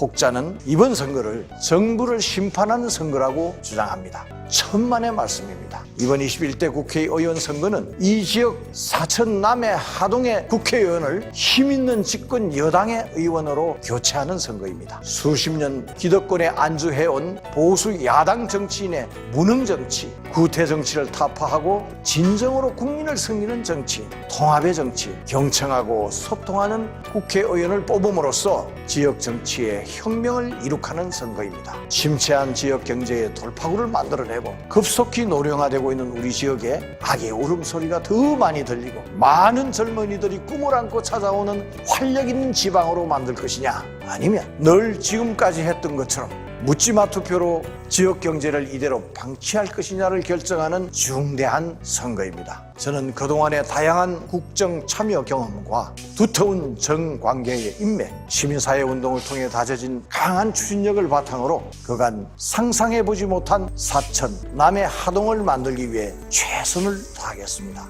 혹자는 이번 선거를 정부를 심판하는 선거라고 주장합니다. 천만의 말씀입니다. 이번 21대 국회의원 선거는 이 지역 사천 남해 하동의 국회의원을 힘있는 집권 여당의 의원으로 교체하는 선거입니다. 수십 년 기득권에 안주해온 보수 야당 정치인의 무능 정치, 구태 정치를 타파하고 진정으로 국민을 섬기는 정치, 통합의 정치, 경청하고 소통하는 국회의원을 뽑음으로써 지역 정치의 혁명을 이룩하는 선거입니다. 침체한 지역 경제의 돌파구를 만들어내고 급속히 노령화되고 있는 우리 지역에 악의 울음소리가 더 많이 들리고 많은 젊은이들이 꿈을 안고 찾아오는 활력 있는 지방으로 만들 것이냐? 아니면 늘 지금까지 했던 것처럼 묻지마 투표로 지역 경제를 이대로 방치할 것이냐를 결정하는 중대한 선거입니다. 저는 그동안의 다양한 국정 참여 경험과 두터운 정관계의 인맥, 시민사회 운동을 통해 다져진 강한 추진력을 바탕으로 그간 상상해보지 못한 사천, 남의 하동을 만들기 위해 최선을 다하겠습니다.